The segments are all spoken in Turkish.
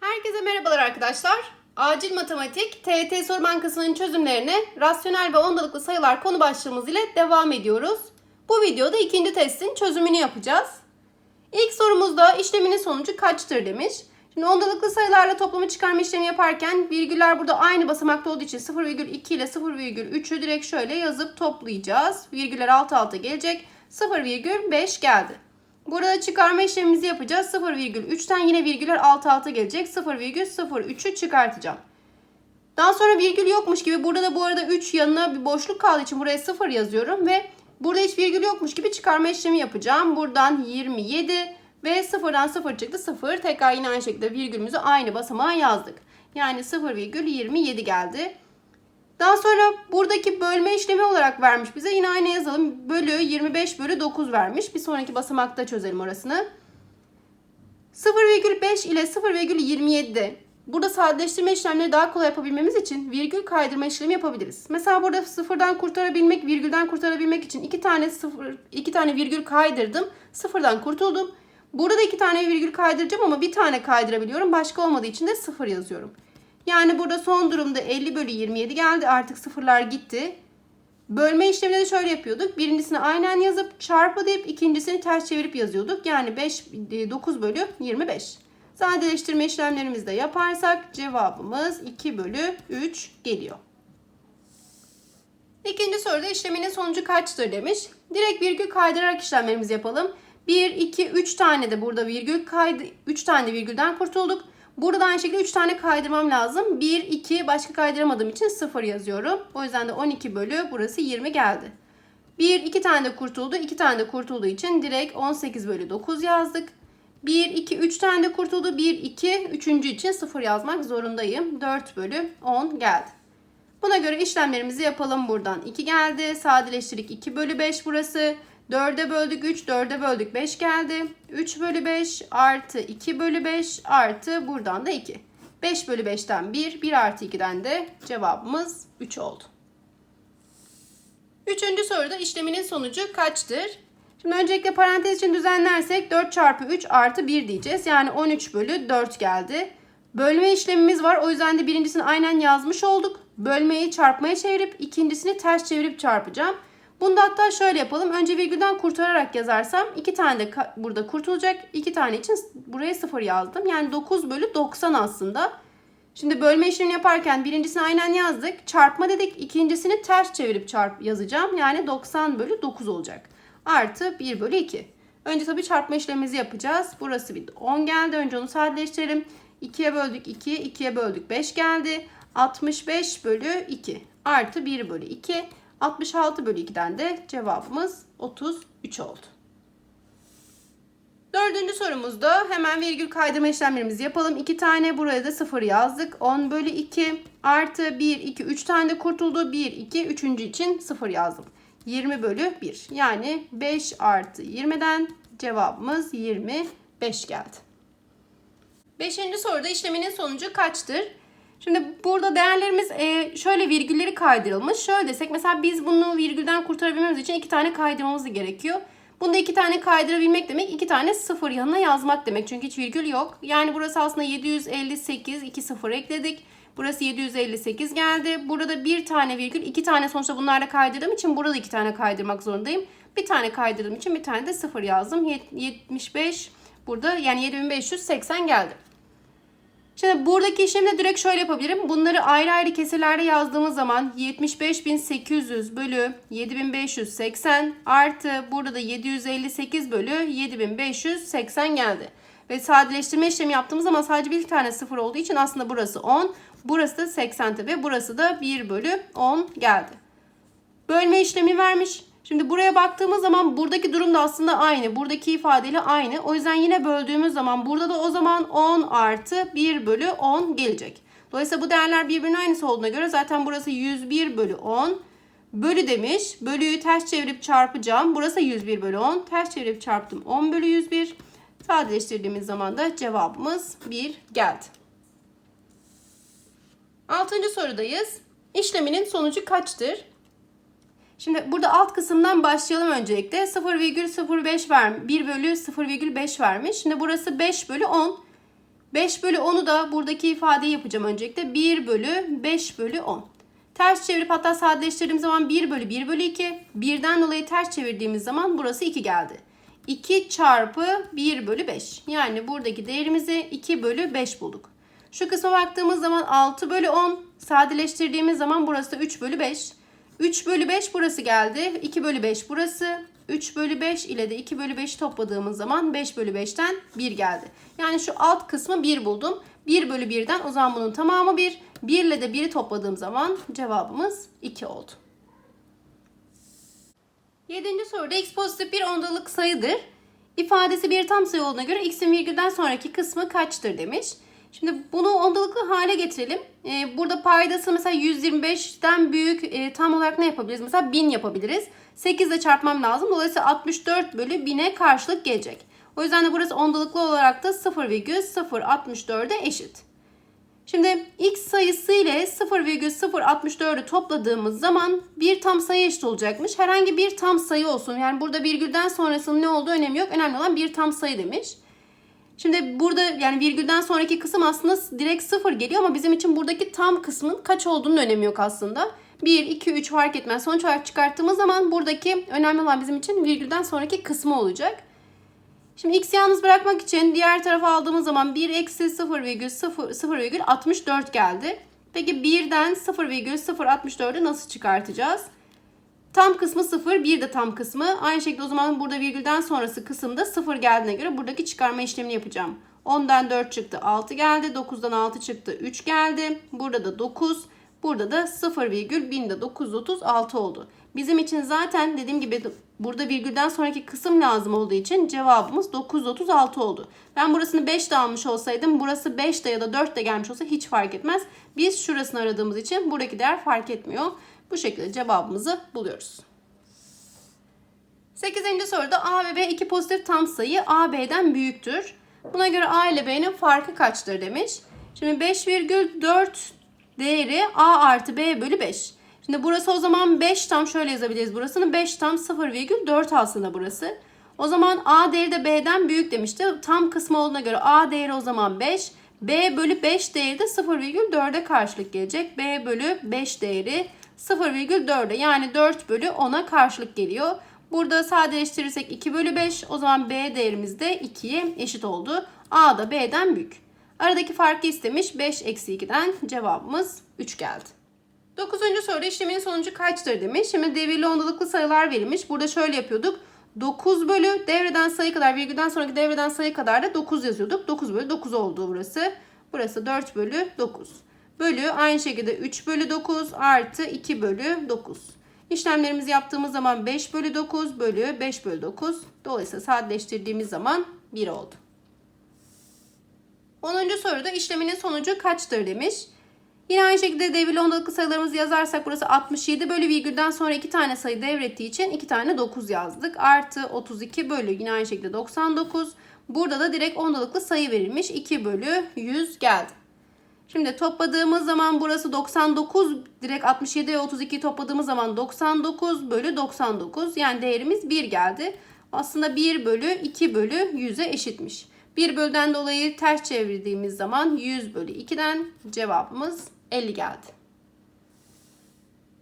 Herkese merhabalar arkadaşlar. Acil Matematik TET Soru Bankası'nın çözümlerine rasyonel ve ondalıklı sayılar konu başlığımız ile devam ediyoruz. Bu videoda ikinci testin çözümünü yapacağız. İlk sorumuzda işleminin sonucu kaçtır demiş. Şimdi ondalıklı sayılarla toplamı çıkarma işlemi yaparken virgüller burada aynı basamakta olduğu için 0,2 ile 0,3'ü direkt şöyle yazıp toplayacağız. Virgüller alt alta gelecek. 0,5 geldi. Burada çıkarma işlemimizi yapacağız. 0,3'ten yine virgüller alt alta gelecek. 0,03'ü çıkartacağım. Daha sonra virgül yokmuş gibi burada da bu arada 3 yanına bir boşluk kaldığı için buraya 0 yazıyorum ve burada hiç virgül yokmuş gibi çıkarma işlemi yapacağım. Buradan 27 ve 0'dan 0 çıktı 0. Tekrar yine aynı şekilde virgülümüzü aynı basamağa yazdık. Yani 0,27 geldi. Daha sonra buradaki bölme işlemi olarak vermiş bize. Yine aynı yazalım. Bölü 25 bölü 9 vermiş. Bir sonraki basamakta çözelim orasını. 0,5 ile 0,27'de burada sadeleştirme işlemleri daha kolay yapabilmemiz için virgül kaydırma işlemi yapabiliriz. Mesela burada sıfırdan kurtarabilmek, virgülden kurtarabilmek için iki tane sıfır, iki tane virgül kaydırdım. Sıfırdan kurtuldum. Burada iki tane virgül kaydıracağım ama bir tane kaydırabiliyorum. Başka olmadığı için de sıfır yazıyorum. Yani burada son durumda 50 bölü 27 geldi. Artık sıfırlar gitti. Bölme işlemini de şöyle yapıyorduk. Birincisini aynen yazıp çarpı deyip ikincisini ters çevirip yazıyorduk. Yani 5, 9 bölü 25. Sadeleştirme işlemlerimizi de yaparsak cevabımız 2 bölü 3 geliyor. İkinci soruda işleminin sonucu kaçtır demiş. Direkt virgül kaydırarak işlemlerimizi yapalım. 1, 2, 3 tane de burada virgül kaydı, 3 tane de virgülden kurtulduk. Burada aynı şekilde 3 tane kaydırmam lazım. 1, 2 başka kaydıramadığım için 0 yazıyorum. O yüzden de 12 bölü burası 20 geldi. 1, 2 tane de kurtuldu. 2 tane de kurtulduğu için direkt 18 bölü 9 yazdık. 1, 2, 3 tane de kurtuldu. 1, 2, 3. için 0 yazmak zorundayım. 4 bölü 10 geldi. Buna göre işlemlerimizi yapalım buradan. 2 geldi. Sadeleştirdik 2 bölü 5 burası. 4'e böldük 3, 4'e böldük 5 geldi. 3 bölü 5 artı 2 bölü 5 artı buradan da 2. 5 bölü 5'ten 1, 1 artı 2'den de cevabımız 3 oldu. Üçüncü soruda işleminin sonucu kaçtır? Şimdi öncelikle parantez için düzenlersek 4 çarpı 3 artı 1 diyeceğiz. Yani 13 bölü 4 geldi. Bölme işlemimiz var. O yüzden de birincisini aynen yazmış olduk. Bölmeyi çarpmaya çevirip ikincisini ters çevirip çarpacağım. Bunu da hatta şöyle yapalım. Önce virgülden kurtararak yazarsam iki tane de burada kurtulacak. iki tane için buraya 0 yazdım. Yani 9 bölü 90 aslında. Şimdi bölme işlemini yaparken birincisini aynen yazdık. Çarpma dedik. ikincisini ters çevirip çarp yazacağım. Yani 90 bölü 9 olacak. Artı 1 bölü 2. Önce tabii çarpma işlemimizi yapacağız. Burası bir 10 geldi. Önce onu sadeleştirelim. 2'ye böldük 2, 2'ye böldük 5 geldi. 65 bölü 2 artı 1 bölü 2. 66 bölü 2'den de cevabımız 33 oldu. Dördüncü sorumuzda hemen virgül kaydırma işlemlerimizi yapalım. 2 tane buraya da 0 yazdık. 10 bölü 2 artı 1, 2, 3 tane de kurtuldu. 1, 2, 3. için 0 yazdım. 20 bölü 1 yani 5 artı 20'den cevabımız 25 geldi. Beşinci soruda işleminin sonucu kaçtır? Şimdi burada değerlerimiz e, şöyle virgülleri kaydırılmış. Şöyle desek mesela biz bunu virgülden kurtarabilmemiz için iki tane kaydırmamız gerekiyor. Bunda iki tane kaydırabilmek demek iki tane sıfır yanına yazmak demek. Çünkü hiç virgül yok. Yani burası aslında 758 iki sıfır ekledik. Burası 758 geldi. Burada bir tane virgül iki tane sonuçta bunlarla kaydırdığım için burada iki tane kaydırmak zorundayım. Bir tane kaydırdığım için bir tane de sıfır yazdım. 75 burada yani 7580 geldi. Şimdi buradaki işlemi direkt şöyle yapabilirim. Bunları ayrı ayrı kesirlerde yazdığımız zaman 75.800 bölü 7580 artı burada da 758 bölü 7580 geldi. Ve sadeleştirme işlemi yaptığımız zaman sadece bir tane sıfır olduğu için aslında burası 10. Burası da 80 ve burası da 1 bölü 10 geldi. Bölme işlemi vermiş. Şimdi buraya baktığımız zaman buradaki durum da aslında aynı. Buradaki ifadeyle aynı. O yüzden yine böldüğümüz zaman burada da o zaman 10 artı 1 bölü 10 gelecek. Dolayısıyla bu değerler birbirinin aynısı olduğuna göre zaten burası 101 bölü 10. Bölü demiş. Bölüyü ters çevirip çarpacağım. Burası 101 bölü 10. Ters çevirip çarptım. 10 bölü 101. Sadeleştirdiğimiz zaman da cevabımız 1 geldi. Altıncı sorudayız. İşleminin sonucu kaçtır? Şimdi burada alt kısımdan başlayalım öncelikle. 0,05 ver, 1 bölü 0,5 vermiş. Şimdi burası 5 bölü 10. 5 bölü 10'u da buradaki ifadeyi yapacağım öncelikle. 1 bölü 5 bölü 10. Ters çevirip hatta sadeleştirdiğim zaman 1 bölü 1 bölü 2. Birden dolayı ters çevirdiğimiz zaman burası 2 geldi. 2 çarpı 1 bölü 5. Yani buradaki değerimizi 2 bölü 5 bulduk. Şu kısma baktığımız zaman 6 bölü 10. Sadeleştirdiğimiz zaman burası 3 bölü 5. 3 bölü 5 burası geldi. 2 bölü 5 burası. 3 bölü 5 ile de 2 bölü 5'i topladığımız zaman 5 bölü 5'ten 1 geldi. Yani şu alt kısmı 1 buldum. 1 bölü 1'den o zaman bunun tamamı 1. 1 ile de 1'i topladığım zaman cevabımız 2 oldu. Yedinci soruda x pozitif bir ondalık sayıdır. İfadesi bir tam sayı olduğuna göre x'in virgülden sonraki kısmı kaçtır demiş. Şimdi bunu ondalıklı hale getirelim. Ee, burada paydası mesela 125'ten büyük e, tam olarak ne yapabiliriz? Mesela 1000 yapabiliriz. 8 ile çarpmam lazım. Dolayısıyla 64 bölü 1000'e karşılık gelecek. O yüzden de burası ondalıklı olarak da 0,064'e eşit. Şimdi x sayısı ile 0,064'ü topladığımız zaman bir tam sayı eşit olacakmış. Herhangi bir tam sayı olsun. Yani burada virgülden sonrasının ne olduğu önemi yok. Önemli olan bir tam sayı demiş. Şimdi burada yani virgülden sonraki kısım aslında direkt sıfır geliyor ama bizim için buradaki tam kısmın kaç olduğunun önemi yok aslında. 1, 2, 3 fark etmez. Sonuç olarak çıkarttığımız zaman buradaki önemli olan bizim için virgülden sonraki kısmı olacak. Şimdi x yalnız bırakmak için diğer tarafa aldığımız zaman 1 eksi 0,0,64 geldi. Peki 1'den 0,064'ü nasıl çıkartacağız? Tam kısmı 0, 1 de tam kısmı. Aynı şekilde o zaman burada virgülden sonrası kısımda 0 geldiğine göre buradaki çıkarma işlemini yapacağım. 10'dan 4 çıktı 6 geldi. 9'dan 6 çıktı 3 geldi. Burada da 9. Burada da 0,1000'de 936 oldu. Bizim için zaten dediğim gibi burada virgülden sonraki kısım lazım olduğu için cevabımız 936 oldu. Ben burasını 5 de almış olsaydım burası 5 de ya da 4 de gelmiş olsa hiç fark etmez. Biz şurasını aradığımız için buradaki değer fark etmiyor. Bu şekilde cevabımızı buluyoruz. 8. soruda A ve B iki pozitif tam sayı A B'den büyüktür. Buna göre A ile B'nin farkı kaçtır demiş. Şimdi 5,4 değeri A artı B bölü 5. Şimdi burası o zaman 5 tam şöyle yazabiliriz burasını. 5 tam 0,4 aslında burası. O zaman A değeri de B'den büyük demişti. Tam kısmı olduğuna göre A değeri o zaman 5. B bölü 5 değeri de 0,4'e karşılık gelecek. B bölü 5 değeri 0,4'e yani 4 bölü 10'a karşılık geliyor. Burada sadeleştirirsek 2 bölü 5 o zaman B değerimiz de 2'ye eşit oldu. A da B'den büyük. Aradaki farkı istemiş 5 eksi 2'den cevabımız 3 geldi. Dokuzuncu soruda işlemin sonucu kaçtır demiş. Şimdi devirli ondalıklı sayılar verilmiş. Burada şöyle yapıyorduk. 9 bölü devreden sayı kadar virgülden sonraki devreden sayı kadar da 9 yazıyorduk. 9 bölü 9 oldu burası. Burası 4 bölü 9. Bölü aynı şekilde 3 bölü 9 artı 2 bölü 9. İşlemlerimizi yaptığımız zaman 5 bölü 9 bölü 5 bölü 9. Dolayısıyla sadeleştirdiğimiz zaman 1 oldu. 10. soruda işleminin sonucu kaçtır demiş. Yine aynı şekilde devirli ondalıklı sayılarımızı yazarsak burası 67 bölü virgülden sonra iki tane sayı devrettiği için iki tane 9 yazdık. Artı 32 bölü yine aynı şekilde 99. Burada da direkt ondalıklı sayı verilmiş. 2 bölü 100 geldi. Şimdi topladığımız zaman burası 99 direkt 67 ve 32 topladığımız zaman 99 bölü 99 yani değerimiz 1 geldi. Aslında 1 bölü 2 bölü 100'e eşitmiş. 1 bölüden dolayı ters çevirdiğimiz zaman 100 bölü 2'den cevabımız 50 geldi.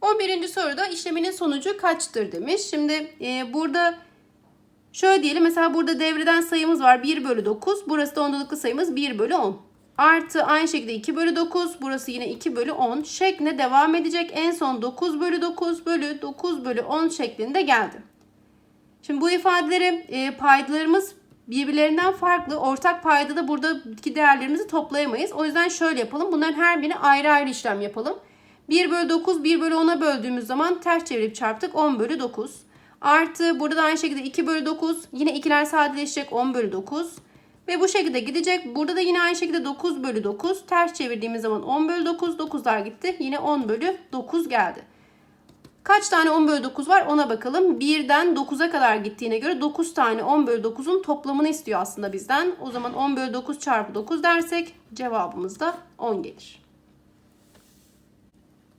11. soruda işleminin sonucu kaçtır demiş. Şimdi e, burada şöyle diyelim mesela burada devreden sayımız var 1 bölü 9. Burası da ondalıklı sayımız 1 bölü 10. Artı aynı şekilde 2 bölü 9. Burası yine 2 bölü 10 şeklinde devam edecek. En son 9 bölü 9 bölü 9 bölü 10 şeklinde geldi. Şimdi bu ifadeleri e, paydalarımız birbirlerinden farklı. Ortak payda da buradaki değerlerimizi toplayamayız. O yüzden şöyle yapalım. Bunların her birini ayrı ayrı işlem yapalım. 1 bölü 9 1 bölü 10'a böldüğümüz zaman ters çevirip çarptık 10 bölü 9. Artı burada da aynı şekilde 2 bölü 9 yine ikiler sadeleşecek 10 bölü 9. Ve bu şekilde gidecek. Burada da yine aynı şekilde 9 bölü 9. Ters çevirdiğimiz zaman 10 bölü 9. 9'lar gitti. Yine 10 bölü 9 geldi. Kaç tane 10 bölü 9 var ona bakalım. 1'den 9'a kadar gittiğine göre 9 tane 10 bölü 9'un toplamını istiyor aslında bizden. O zaman 10 bölü 9 çarpı 9 dersek cevabımız da 10 gelir.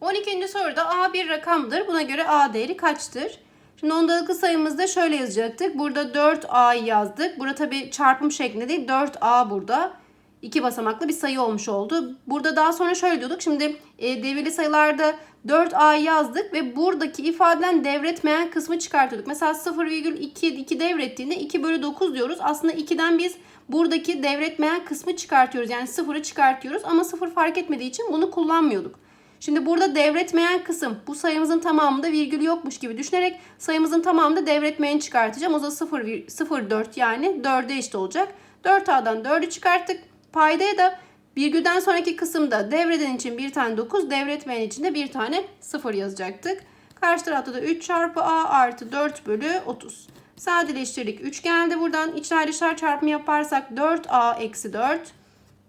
12. soruda A bir rakamdır. Buna göre A değeri kaçtır? Şimdi ondalıklı sayımızda şöyle yazacaktık. Burada 4A'yı yazdık. Burada tabi çarpım şeklinde değil 4A burada. iki basamaklı bir sayı olmuş oldu. Burada daha sonra şöyle diyorduk. Şimdi e, devirli sayılarda 4A'yı yazdık ve buradaki ifadeden devretmeyen kısmı çıkartıyorduk. Mesela 0,2 2 devrettiğinde 2 bölü 9 diyoruz. Aslında 2'den biz buradaki devretmeyen kısmı çıkartıyoruz. Yani 0'ı çıkartıyoruz ama 0 fark etmediği için bunu kullanmıyorduk. Şimdi burada devretmeyen kısım bu sayımızın tamamında virgül yokmuş gibi düşünerek sayımızın tamamında devretmeyeni çıkartacağım. O zaman 0, 0,4 yani 4'e eşit olacak. 4A'dan 4'ü çıkarttık. Paydaya da virgülden sonraki kısımda devreden için bir tane 9, devretmeyen için de bir tane 0 yazacaktık. Karşı tarafta da 3 çarpı A artı 4 bölü 30. Sadeleştirdik 3 geldi buradan. İçler dışlar çarpımı yaparsak 4A eksi 4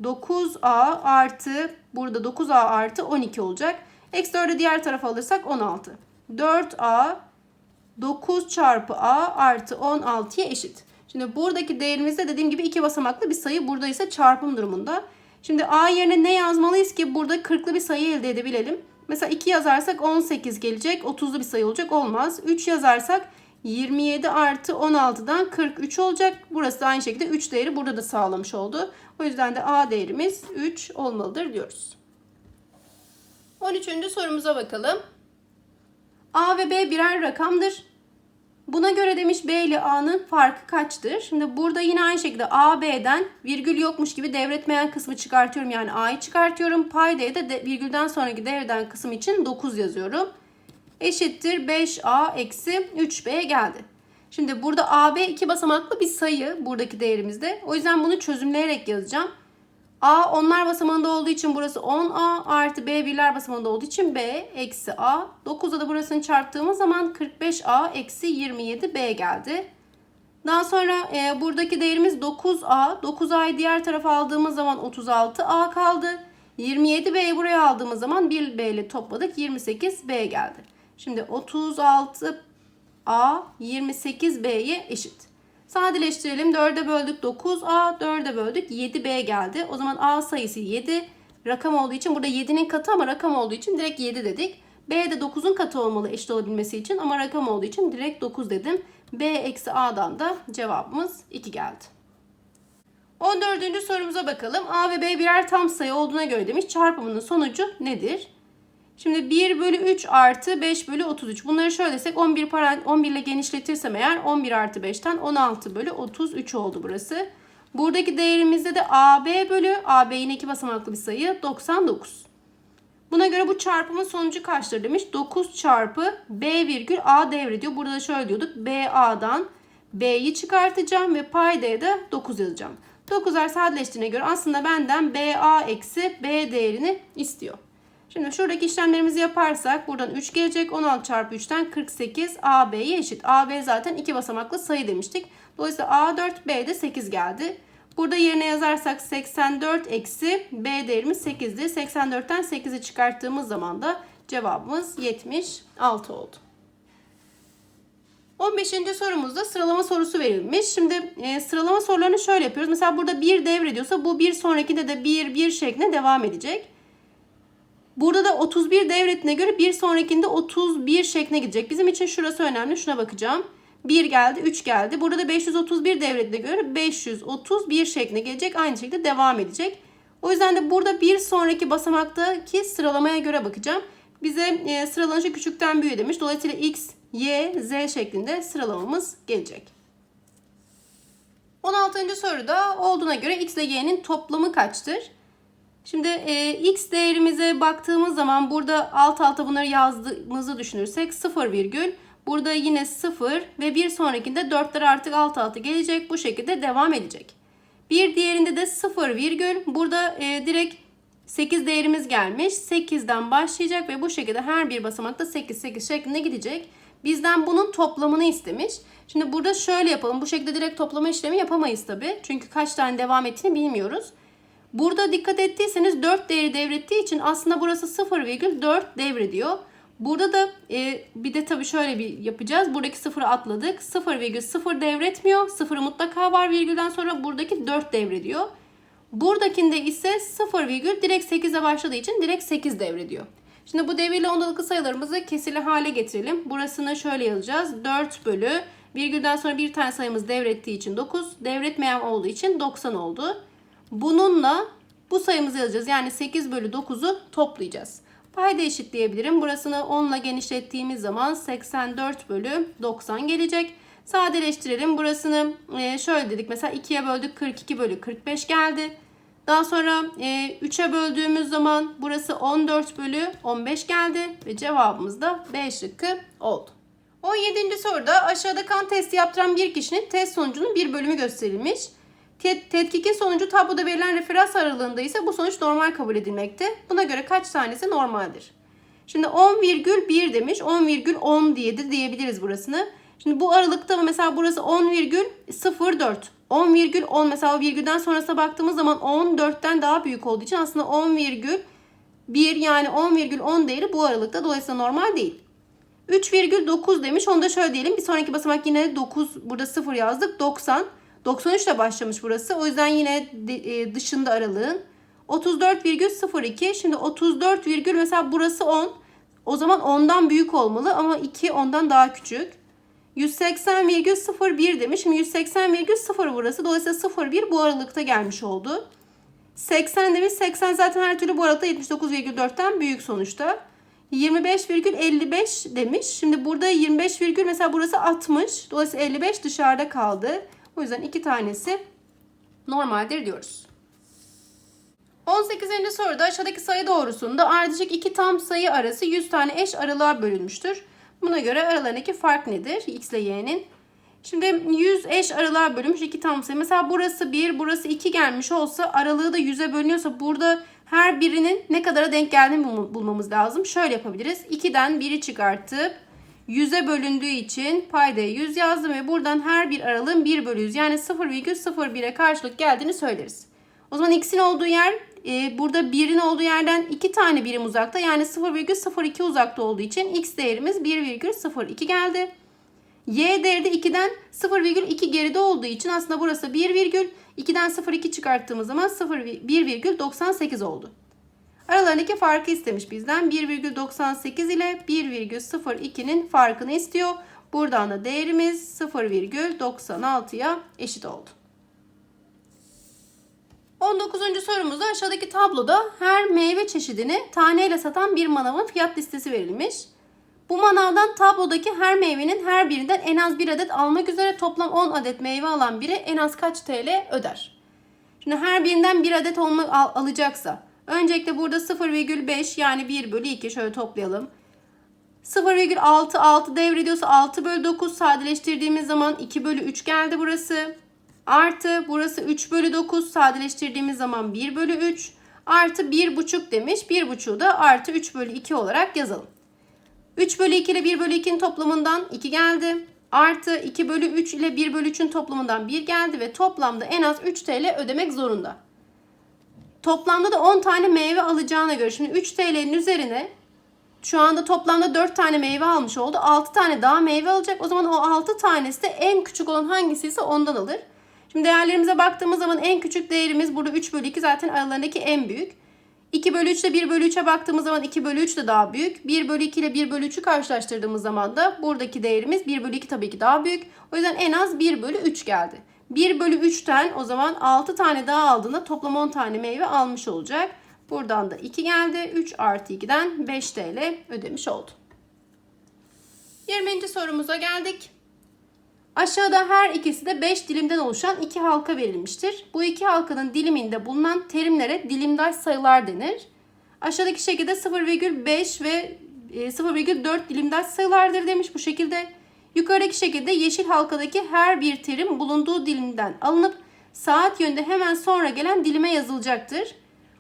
9A artı burada 9A artı 12 olacak. Eksi 4'ü diğer tarafa alırsak 16. 4A 9 çarpı A artı 16'ya eşit. Şimdi buradaki değerimizde dediğim gibi iki basamaklı bir sayı. Burada ise çarpım durumunda. Şimdi A yerine ne yazmalıyız ki burada 40'lı bir sayı elde edebilelim. Mesela 2 yazarsak 18 gelecek. 30'lu bir sayı olacak. Olmaz. 3 yazarsak 27 artı 16'dan 43 olacak. Burası da aynı şekilde 3 değeri burada da sağlamış oldu. O yüzden de A değerimiz 3 olmalıdır diyoruz. 13. sorumuza bakalım. A ve B birer rakamdır. Buna göre demiş B ile A'nın farkı kaçtır? Şimdi burada yine aynı şekilde A, B'den virgül yokmuş gibi devretmeyen kısmı çıkartıyorum. Yani A'yı çıkartıyorum. Paydaya da de, virgülden sonraki devreden kısım için 9 yazıyorum. Eşittir 5A eksi 3B geldi. Şimdi burada AB iki basamaklı bir sayı buradaki değerimizde. O yüzden bunu çözümleyerek yazacağım. A onlar basamağında olduğu için burası 10A artı B birler basamağında olduğu için B eksi A. 9'da da burasını çarptığımız zaman 45A eksi 27B geldi. Daha sonra e, buradaki değerimiz 9A. 9A'yı diğer tarafa aldığımız zaman 36A kaldı. 27B'yi buraya aldığımız zaman 1B ile topladık 28B geldi. Şimdi 36A 28B'ye eşit. Sadeleştirelim. 4'e böldük 9A, 4'e böldük 7B geldi. O zaman A sayısı 7. Rakam olduğu için burada 7'nin katı ama rakam olduğu için direkt 7 dedik. B de 9'un katı olmalı eşit olabilmesi için ama rakam olduğu için direkt 9 dedim. B eksi A'dan da cevabımız 2 geldi. 14. sorumuza bakalım. A ve B birer tam sayı olduğuna göre demiş çarpımının sonucu nedir? Şimdi 1 bölü 3 artı 5 bölü 33. Bunları şöyle desek 11, parant 11 ile genişletirsem eğer 11 artı 5'ten 16 bölü 33 oldu burası. Buradaki değerimizde de AB bölü AB yine iki basamaklı bir sayı 99. Buna göre bu çarpımın sonucu kaçtır demiş. 9 çarpı B virgül A devrediyor. Burada da şöyle diyorduk. BA'dan B'yi çıkartacağım ve paydaya da 9 yazacağım. 9'lar sadeleştiğine göre aslında benden BA eksi B değerini istiyor. Şimdi şuradaki işlemlerimizi yaparsak buradan 3 gelecek. 16 çarpı 3'ten 48 AB'ye eşit. AB zaten iki basamaklı sayı demiştik. Dolayısıyla A4 B de 8 geldi. Burada yerine yazarsak 84 eksi B değerimiz 8'di. 84'ten 8'i çıkarttığımız zaman da cevabımız 76 oldu. 15. sorumuzda sıralama sorusu verilmiş. Şimdi e, sıralama sorularını şöyle yapıyoruz. Mesela burada 1 devrediyorsa bu bir sonrakinde de 1 1 şeklinde devam edecek. Burada da 31 devretine göre bir sonrakinde 31 şekline gidecek. Bizim için şurası önemli. Şuna bakacağım. 1 geldi, 3 geldi. Burada da 531 devretine göre 531 şekline gelecek. Aynı şekilde devam edecek. O yüzden de burada bir sonraki basamaktaki sıralamaya göre bakacağım. Bize e, sıralanışı küçükten büyüğe demiş. Dolayısıyla x, y, z şeklinde sıralamamız gelecek. 16. soruda olduğuna göre x ile y'nin toplamı kaçtır? Şimdi e, x değerimize baktığımız zaman burada alt alta bunları yazdığımızı düşünürsek 0 virgül. Burada yine 0 ve bir sonrakinde 4'ler artık alt alta gelecek. Bu şekilde devam edecek. Bir diğerinde de 0 virgül. Burada e, direkt 8 değerimiz gelmiş. 8'den başlayacak ve bu şekilde her bir basamakta 8 8 şeklinde gidecek. Bizden bunun toplamını istemiş. Şimdi burada şöyle yapalım. Bu şekilde direkt toplama işlemi yapamayız tabii. Çünkü kaç tane devam ettiğini bilmiyoruz. Burada dikkat ettiyseniz 4 değeri devrettiği için aslında burası 0,4 devrediyor. Burada da e, bir de tabii şöyle bir yapacağız. Buradaki 0'ı atladık. 0,0 devretmiyor. 0'ı mutlaka var virgülden sonra buradaki 4 devrediyor. Buradakinde ise 0, direkt 8'e başladığı için direkt 8 devrediyor. Şimdi bu devirli ondalıklı sayılarımızı kesirli hale getirelim. Burasını şöyle yazacağız. 4 bölü virgülden sonra bir tane sayımız devrettiği için 9. Devretmeyen olduğu için 90 oldu. Bununla bu sayımızı yazacağız. Yani 8 bölü 9'u toplayacağız. Payda eşitleyebilirim. Burasını 10 ile genişlettiğimiz zaman 84 bölü 90 gelecek. Sadeleştirelim. Burasını e, şöyle dedik. Mesela 2'ye böldük 42 bölü 45 geldi. Daha sonra e, 3'e böldüğümüz zaman burası 14 bölü 15 geldi. Ve cevabımız da B şıkkı oldu. 17. soruda aşağıda kan testi yaptıran bir kişinin test sonucunun bir bölümü gösterilmiş. Tet- Tetkikin sonucu tabloda verilen referans aralığında ise bu sonuç normal kabul edilmekte. Buna göre kaç tanesi normaldir? Şimdi 10,1 demiş. 10,10 diye de diyebiliriz burasını. Şimdi bu aralıkta mesela burası 10,04. 10,10 mesela o virgülden sonrasına baktığımız zaman 14'ten daha büyük olduğu için aslında 10,1 yani 10,10 değeri bu aralıkta dolayısıyla normal değil. 3,9 demiş. Onu da şöyle diyelim. Bir sonraki basamak yine 9. Burada 0 yazdık. 90. 93 ile başlamış burası. O yüzden yine e, dışında aralığın. 34,02. Şimdi 34 virgül mesela burası 10. O zaman 10'dan büyük olmalı ama 2 ondan daha küçük. 180,01 demiş. Şimdi 180,0 burası. Dolayısıyla 0,1 bu aralıkta gelmiş oldu. 80 demiş. 80 zaten her türlü bu aralıkta 79,4'ten büyük sonuçta. 25,55 demiş. Şimdi burada 25 virgül mesela burası 60. Dolayısıyla 55 dışarıda kaldı. O yüzden iki tanesi normaldir diyoruz. 18. soruda aşağıdaki sayı doğrusunda ardışık iki tam sayı arası 100 tane eş aralığa bölünmüştür. Buna göre aralarındaki fark nedir? X ile Y'nin. Şimdi 100 eş aralığa bölünmüş iki tam sayı. Mesela burası 1, burası 2 gelmiş olsa aralığı da 100'e bölünüyorsa burada her birinin ne kadara denk geldiğini bulmamız lazım. Şöyle yapabiliriz. 2'den 1'i çıkartıp 100'e bölündüğü için paydaya 100 yazdım ve buradan her bir aralığın 1 bölü 100 yani 0,01'e karşılık geldiğini söyleriz. O zaman x'in olduğu yer e, burada 1'in olduğu yerden 2 tane birim uzakta yani 0,02 uzakta olduğu için x değerimiz 1,02 geldi. Y değeri de 2'den 0,2 geride olduğu için aslında burası 1, 2'den 0,2 çıkarttığımız zaman 1,98 oldu. Aralarındaki farkı istemiş bizden. 1,98 ile 1,02'nin farkını istiyor. Buradan da değerimiz 0,96'ya eşit oldu. 19. sorumuzda aşağıdaki tabloda her meyve çeşidini taneyle satan bir manavın fiyat listesi verilmiş. Bu manavdan tablodaki her meyvenin her birinden en az bir adet almak üzere toplam 10 adet meyve alan biri en az kaç TL öder? Şimdi her birinden bir adet olma, al, alacaksa öncelikle burada 0,5 yani 1 bölü 2 şöyle toplayalım. 0,66 devrediyorsa 6 bölü 9 sadeleştirdiğimiz zaman 2 bölü 3 geldi burası. Artı burası 3 bölü 9 sadeleştirdiğimiz zaman 1 bölü 3 artı 1,5 demiş. 1,5'u da artı 3 bölü 2 olarak yazalım. 3 bölü 2 ile 1 bölü 2'nin toplamından 2 geldi. Artı 2 bölü 3 ile 1 bölü 3'ün toplamından 1 geldi ve toplamda en az 3 TL ödemek zorunda. Toplamda da 10 tane meyve alacağına göre şimdi 3 TL'nin üzerine şu anda toplamda 4 tane meyve almış oldu. 6 tane daha meyve alacak. O zaman o 6 tanesi de en küçük olan hangisi ise ondan alır. Şimdi değerlerimize baktığımız zaman en küçük değerimiz burada 3 bölü 2 zaten aralarındaki en büyük. 2 bölü 3 ile 1 bölü 3'e baktığımız zaman 2 bölü 3 de daha büyük. 1 bölü 2 ile 1 bölü 3'ü karşılaştırdığımız zaman da buradaki değerimiz 1 bölü 2 tabii ki daha büyük. O yüzden en az 1 bölü 3 geldi. 1 bölü 3'ten o zaman 6 tane daha aldığında toplam 10 tane meyve almış olacak. Buradan da 2 geldi. 3 artı 2'den 5 TL ödemiş oldu. 20. sorumuza geldik. Aşağıda her ikisi de 5 dilimden oluşan iki halka verilmiştir. Bu iki halkanın diliminde bulunan terimlere dilimdaş sayılar denir. Aşağıdaki şekilde 0,5 ve 0,4 e, dilimdaş sayılardır demiş bu şekilde. Yukarıdaki şekilde yeşil halkadaki her bir terim bulunduğu dilimden alınıp saat yönde hemen sonra gelen dilime yazılacaktır.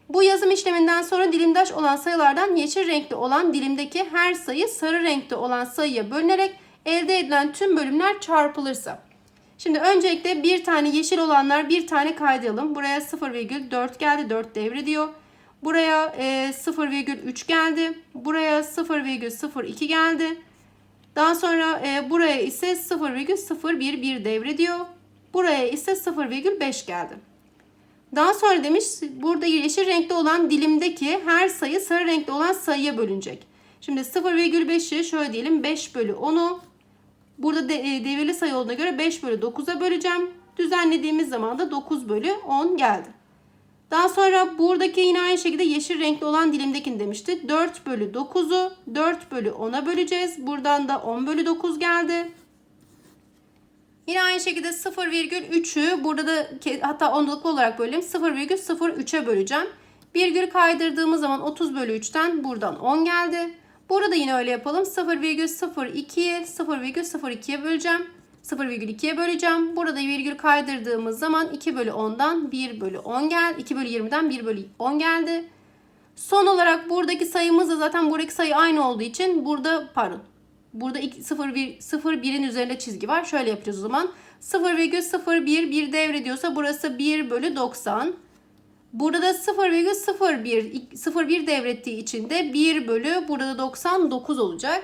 Bu yazım işleminden sonra dilimdaş olan sayılardan yeşil renkli olan dilimdeki her sayı sarı renkli olan sayıya bölünerek elde edilen tüm bölümler çarpılırsa. Şimdi öncelikle bir tane yeşil olanlar bir tane kaydayalım. Buraya 0,4 geldi. 4 devrediyor. Buraya e, 0,3 geldi. Buraya 0,02 geldi. Daha sonra e, buraya ise 0,011 devrediyor. Buraya ise 0,5 geldi. Daha sonra demiş burada yeşil renkli olan dilimdeki her sayı sarı renkli olan sayıya bölünecek. Şimdi 0,5'i şöyle diyelim 5 bölü 10'u burada de, e, devirli sayı olduğuna göre 5 bölü 9'a böleceğim. Düzenlediğimiz zaman da 9 bölü 10 geldi. Daha sonra buradaki yine aynı şekilde yeşil renkli olan dilimdekini demişti. 4 bölü 9'u 4 bölü 10'a böleceğiz. Buradan da 10 bölü 9 geldi. Yine aynı şekilde 0,3'ü burada da hatta ondalıklı olarak bölelim. 0,03'e böleceğim. Virgül kaydırdığımız zaman 30 bölü 3'ten buradan 10 geldi. Burada yine öyle yapalım. 0,02'ye 0,02'ye böleceğim. 0,2'ye böleceğim. Burada virgül kaydırdığımız zaman 2 bölü 10'dan 1 bölü 10 geldi. 2 bölü 20'den 1 bölü 10 geldi. Son olarak buradaki sayımız da zaten buradaki sayı aynı olduğu için burada pardon. Burada 0,1'in üzerinde çizgi var. Şöyle yapacağız o zaman. 0,01 bir devrediyorsa burası 1 bölü 90. Burada da 0,01 01 devrettiği için de 1 bölü burada 99 olacak.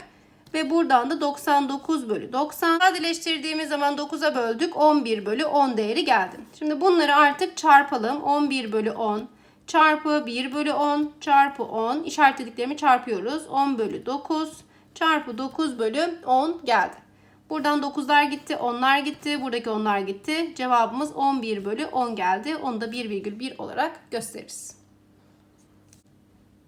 Ve buradan da 99 bölü 90. Sadeleştirdiğimiz zaman 9'a böldük. 11 bölü 10 değeri geldi. Şimdi bunları artık çarpalım. 11 bölü 10 çarpı 1 bölü 10 çarpı 10 işaretlediklerimi çarpıyoruz. 10 bölü 9 çarpı 9 bölü 10 geldi. Buradan 9'lar gitti, 10'lar gitti, buradaki 10'lar gitti. Cevabımız 11 bölü 10 geldi. Onu da 1,1 olarak gösteririz.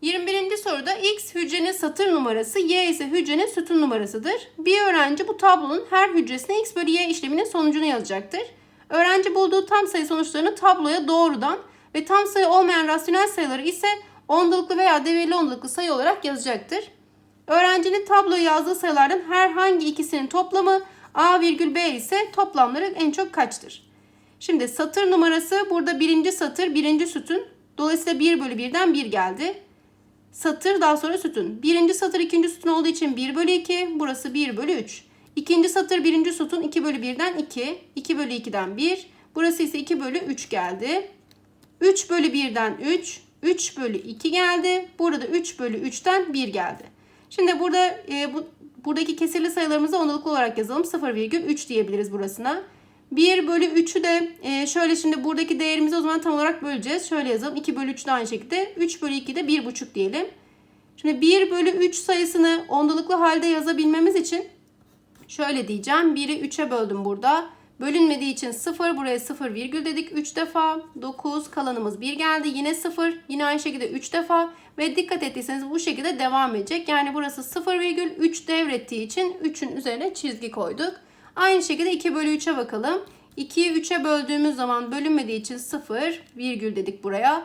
21. soruda X hücrenin satır numarası, Y ise hücrenin sütun numarasıdır. Bir öğrenci bu tablonun her hücresine X bölü Y işleminin sonucunu yazacaktır. Öğrenci bulduğu tam sayı sonuçlarını tabloya doğrudan ve tam sayı olmayan rasyonel sayıları ise ondalıklı veya devirli ondalıklı sayı olarak yazacaktır. Öğrencinin tabloya yazdığı sayılardan herhangi ikisinin toplamı A virgül B ise toplamları en çok kaçtır? Şimdi satır numarası burada birinci satır birinci sütun. Dolayısıyla 1 bölü 1'den 1 geldi. Satır daha sonra sütun. Birinci satır ikinci sütun olduğu için 1 bölü 2. Burası 1 bölü 3. İkinci satır birinci sütun 2 bölü 1'den 2. 2 bölü 2'den 1. Burası ise 2 bölü 3 geldi. 3 bölü 1'den 3. 3 bölü 2 geldi. Burada 3 bölü 3'ten 1 geldi. Şimdi burada e, bu, buradaki kesirli sayılarımızı ondalıklı olarak yazalım. 0,3 diyebiliriz burasına. 1 bölü 3'ü de e, şöyle şimdi buradaki değerimizi o zaman tam olarak böleceğiz. Şöyle yazalım. 2 bölü 3 de aynı şekilde. 3 bölü 2 de 1,5 diyelim. Şimdi 1 bölü 3 sayısını ondalıklı halde yazabilmemiz için şöyle diyeceğim. 1'i 3'e böldüm burada. Bölünmediği için 0 buraya 0 virgül dedik 3 defa. 9 kalanımız 1 geldi. Yine 0 yine aynı şekilde 3 defa. Ve dikkat ettiyseniz bu şekilde devam edecek. Yani burası 0 virgül 3 devrettiği için 3'ün üzerine çizgi koyduk. Aynı şekilde 2 bölü 3'e bakalım. 2'yi 3'e böldüğümüz zaman bölünmediği için 0 virgül dedik buraya.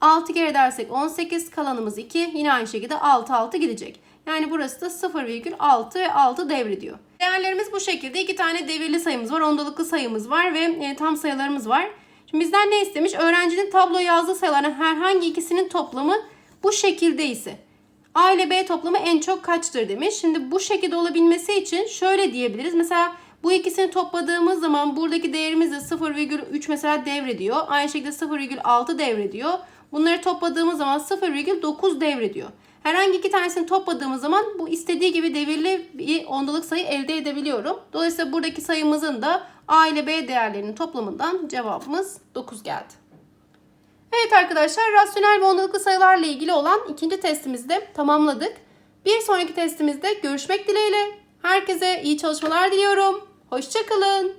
6 kere dersek 18 kalanımız 2. Yine aynı şekilde 6 6 gidecek. Yani burası da 0,6 ve 6 devrediyor. Değerlerimiz bu şekilde. iki tane devirli sayımız var. Ondalıklı sayımız var ve e, tam sayılarımız var. Şimdi bizden ne istemiş? Öğrencinin tabloya yazdığı sayıların herhangi ikisinin toplamı bu şekilde ise A ile B toplamı en çok kaçtır demiş. Şimdi bu şekilde olabilmesi için şöyle diyebiliriz. Mesela bu ikisini topladığımız zaman buradaki değerimiz de 0,3 mesela devrediyor. Aynı şekilde 0,6 devrediyor. Bunları topladığımız zaman 0,9 devrediyor. Herhangi iki tanesini topladığımız zaman bu istediği gibi devirli bir ondalık sayı elde edebiliyorum. Dolayısıyla buradaki sayımızın da A ile B değerlerinin toplamından cevabımız 9 geldi. Evet arkadaşlar rasyonel ve ondalıklı sayılarla ilgili olan ikinci testimizi de tamamladık. Bir sonraki testimizde görüşmek dileğiyle. Herkese iyi çalışmalar diliyorum. Hoşçakalın.